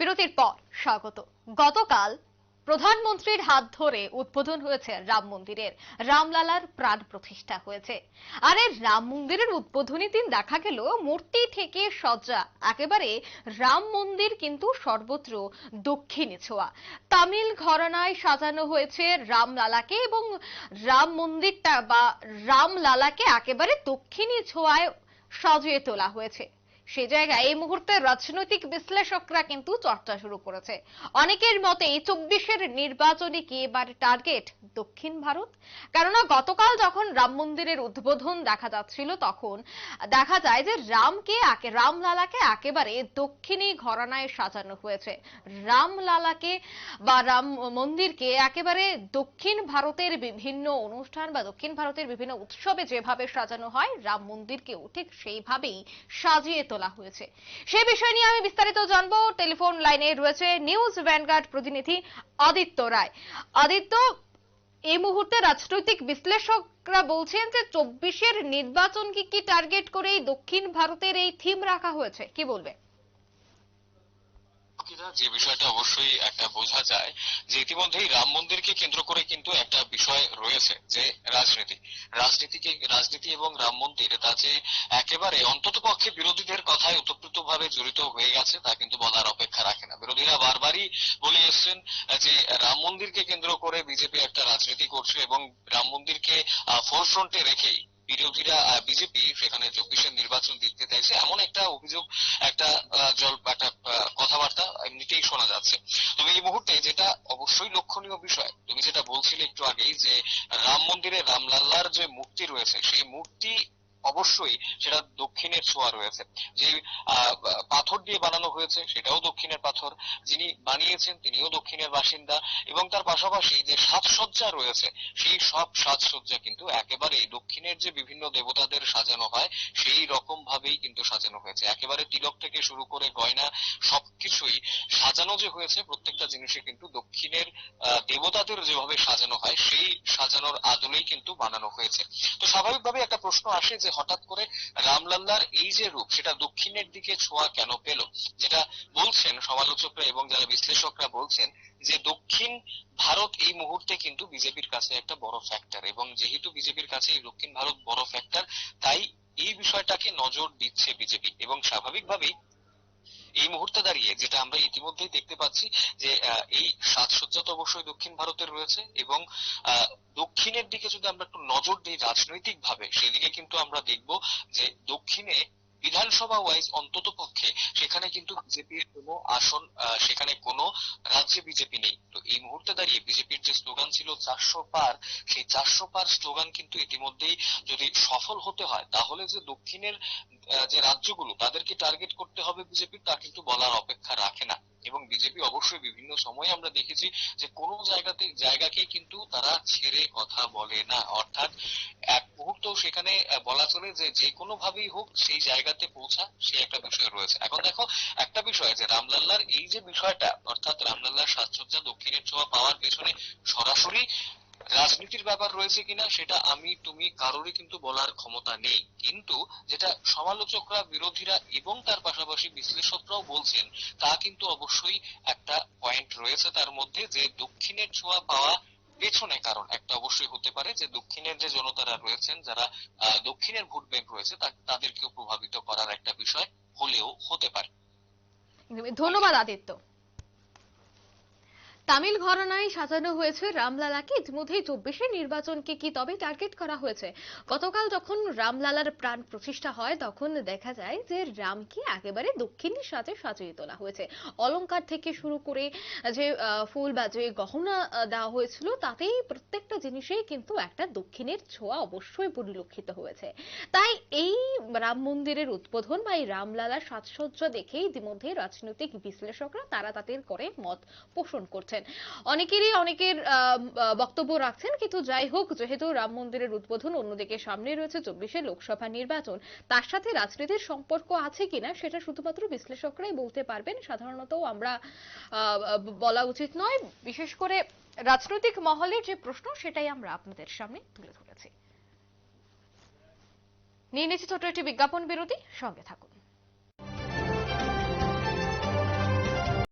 বিরতির পর স্বাগত। গতকাল প্রধানমন্ত্রীর হাত ধরে উদ্বোধন হয়েছে রাম মন্দিরের রামলালার প্রাণ প্রতিষ্ঠা হয়েছে। আর এই রাম মন্দিরের উদ্বোধনী দিন দেখা গেল মূর্তি থেকে সজ্জা একেবারে রাম মন্দির কিন্তু সর্বত্র দক্ষিণে ছোঁয়া। তামিল ঘরানায় সাজানো হয়েছে রামলালাকে এবং রাম মন্দিরটা বা রামলালাকে একেবারে দক্ষিণী ছোঁয়ায় সাজিয়ে তোলা হয়েছে। সে জায়গায় এই মুহূর্তে রাজনৈতিক বিশ্লেষকরা কিন্তু চর্চা শুরু করেছে। অনেকের মতে এই চব্বিশের নির্বাচনে কি এবার টার্গেট দক্ষিণ ভারত? কেননা গতকাল রাম মন্দিরের উদ্বোধন দেখা যাচ্ছিল তখন। দেখা যায় যে রামকে একে রামলালাকে একেবারে দক্ষিণী ঘরানায় সাজানো হয়েছে। রামলালাকে বা রাম মন্দিরকে একেবারে দক্ষিণ ভারতের বিভিন্ন অনুষ্ঠান বা দক্ষিণ ভারতের বিভিন্ন উৎসবে যেভাবে সাজানো হয়, রাম মন্দিরকেও ঠিক সেইভাবেই সাজিয়ে তোলা হয়েছে। সে বিষয় নিয়ে আমি বিস্তারিত জানব। টেলিফোন লাইনে রয়েছে নিউজ ভ্যানগার্ড প্রতিনিধি আদিত্য রায়। আদিত্য এই মুহূর্তে রাজনৈতিক বিশ্লেষকরা বলছেন যে চব্বিশের নির্বাচনকে কি টার্গেট করে এই দক্ষিণ ভারতের এই থিম রাখা হয়েছে, কি বলবে? যে বিষয়টা অবশ্যই একটা বোঝা যায় যে ইতিমধ্যেই রাম মন্দিরকে কেন্দ্র করে কিন্তু একটা বিষয় রয়েছে যে রাজনীতি। রাজনীতিকে রাজনীতি এবং রাম মন্দির, তা যে একেবারে অন্তত পক্ষে বিরোধীদের কথায় ওতপ্রোতভাবে জড়িত হয়ে গেছে, তা কিন্তু বলার অপেক্ষা রাখে না। বিরোধীরা বারবারই বলে এসছেন যে রাম মন্দিরকে বিজেপি একটা রাজনীতি করছে এবং রাম মন্দিরকে ফোরফ্রন্টে রেখেই বিরোধীরা বিজেপি সেখানে চব্বিশের নির্বাচন জিততে চাইছে, এমন একটা অভিযোগ, একটা জল, একটা কথাবার্তা এমনিতেই শোনা যাচ্ছে। তবে এই মুহূর্তে যেটা অবশ্যই লক্ষণীয় বিষয়, তুমি যেটা বলছিলে একটু আগেই যে রাম মন্দিরে রামলাল্লার যে মূর্তি রয়েছে, সেই মূর্তি অবশ্যই সেটা দক্ষিণের ছোঁয়া রয়েছে। যে পাথর দিয়ে বানানো হয়েছে সেটাও দক্ষিণের পাথর। যিনি বানিয়েছেন তিনিও দক্ষিণের বাসিন্দা এবং তার পাশাপাশি যে সাজসজ্জা রয়েছে, সেই সব সাজসজ্জা কিন্তু একেবারেই দক্ষিণের যে বিভিন্ন দেবতাদের সাজানো হয়, সেই রকম ভাবেই কিন্তু সাজানো হয়েছে। একেবারে তিলক থেকে শুরু করে গয়না সবকিছুই সাজানো যে হয়েছে, প্রত্যেকটা জিনিসে কিন্তু দক্ষিণের দেবতাদের যেভাবে সাজানো হয়, সেই সাজানোর আদলেই কিন্তু বানানো হয়েছে। তো স্বাভাবিকভাবে একটা প্রশ্ন আসে যে হঠাৎ করে রামলাল্লার এই যে রূপ, সেটা দক্ষিণের দিকে ছোঁয়া কেন পেল? যেটা বলছেন সমালোচকরা এবং যারা বিশ্লেষকরা বলছেন যে দক্ষিণ ভারত এই মুহূর্তে কিন্তু বিজেপির কাছে একটা বড় ফ্যাক্টর এবং যেহেতু বিজেপির কাছে এই দক্ষিণ ভারত বড় ফ্যাক্টর তাই এই বিষয়টাকে নজর দিচ্ছে বিজেপি এবং স্বাভাবিকভাবেই এই মুহূর্তে দাঁড়িয়ে, যেটা আমরা ইতিমধ্যেই দেখতে পাচ্ছি যে এই সাজসজ্জা তো অবশ্যই দক্ষিণ ভারতের রয়েছে এবং দক্ষিণের দিকে যদি আমরা একটু নজর দিই রাজনৈতিক ভাবে সেদিকে কিন্তু আমরা দেখব যে দক্ষিণে বিধানসভা ওয়াইজ অন্তত পক্ষে সেখানে কিন্তু বিজেপির কোনো আসন সেখানে কোনো রাজ্যে বিজেপি নেই। এই মুহূর্তে দাঁড়িয়ে বিজেপির যে স্লোগান ছিল চারশো পার, সেই চারশো পার স্লোগান কিন্তু ইতিমধ্যেই যদি সফল হতে হয়, তাহলে যে দক্ষিণের যে রাজ্যগুলো, তাদেরকে টার্গেট করতে হবে বিজেপির তা কিন্তু বলার অপেক্ষা রাখে না। এবং বিজেপি অবশ্যই বিভিন্ন সময়ে আমরা দেখেছি যে কোনো জায়গাতে জায়গাকে কিন্তু তারা ছেড়ে কথা বলে না। অর্থাৎ এক মুহূর্ত সেখানে বলা চলে যে যে কোনো ভাবেই হোক সেই জায়গাতে পৌঁছা, সে একটা বিষয় রয়েছে। এখন দেখো, একটা বিষয় যে রামলাল্লার এই যে বিষয়টা, অর্থাৎ রামলাল্লার সাজসজ্জা দক্ষিণের ছোঁয়া পাওয়ার পেছনে সরাসরি রাজনীতির ব্যাপার রয়েছে কিনা, সেটা আমি, তুমি, কারোরই কিন্তু বলার ক্ষমতা নেই। কিন্তু যেটা সমালোচকরা, বিরোধীরা এবং তার পাশাপাশি বিশ্লেষকরাও বলছেন, তা কিন্তু অবশ্যই একটা পয়েন্ট রয়েছে তার মধ্যে যে দক্ষিণের ছোঁয়া পাওয়া পেছনে কারণ। একটা অবশ্যই হতে পারে যে দক্ষিণের যে জনতারা রয়েছেন, যারা দক্ষিণের ভোট ব্যাংক রয়েছে তাদেরকেও প্রভাবিত করার একটা বিষয় হলেও হতে পারে। ধন্যবাদ আদিত্য। তামিল ঘরানায় সাজানো হয়েছে রামলালাকে। ইতিমধ্যেই চব্বিশের নির্বাচনকে কি তবে টার্গেট করা হয়েছে? গতকাল যখন রামলালার প্রাণ প্রতিষ্ঠা হয়, তখন দেখা যায় যে রামকে একেবারে দক্ষিণের সাথে সাজিয়ে তোলা হয়েছে। অলংকার থেকে শুরু করে যে ফুল বা যে গহনা দেওয়া হয়েছিল, তাতেই প্রত্যেকটা জিনিসেই কিন্তু একটা দক্ষিণের ছোঁয়া অবশ্যই পরিলক্ষিত হয়েছে। তাই এই রাম মন্দিরের উদ্বোধন বা এই রামলালার সাজসজ্জা দেখেই ইতিমধ্যে রাজনৈতিক বিশ্লেষকরা তারা তাদের করে মত পোষণ করছেন। অনেকেরই অনেকের বক্তব্য রাখছেন, কিন্তু যাই হোক, যেহেতু রাম মন্দিরের উদ্বোধন অন্যদিকে সামনে রয়েছে, চব্বিশে লোকসভা নির্বাচন, তার সাথে রাজনীতির সম্পর্ক আছে কিনা সেটা শুধুমাত্র বিশ্লেষকরাই বলতে পারবেন। সাধারণত আমরা বলা উচিত নয়। বিশেষ করে রাজনৈতিক মহলের যে প্রশ্ন, সেটাই আমরা আপনাদের সামনে তুলে ধরেছি। নিয়ে নিচ্ছি ছোট একটি বিজ্ঞাপন বিরতি। সঙ্গে থাকুন।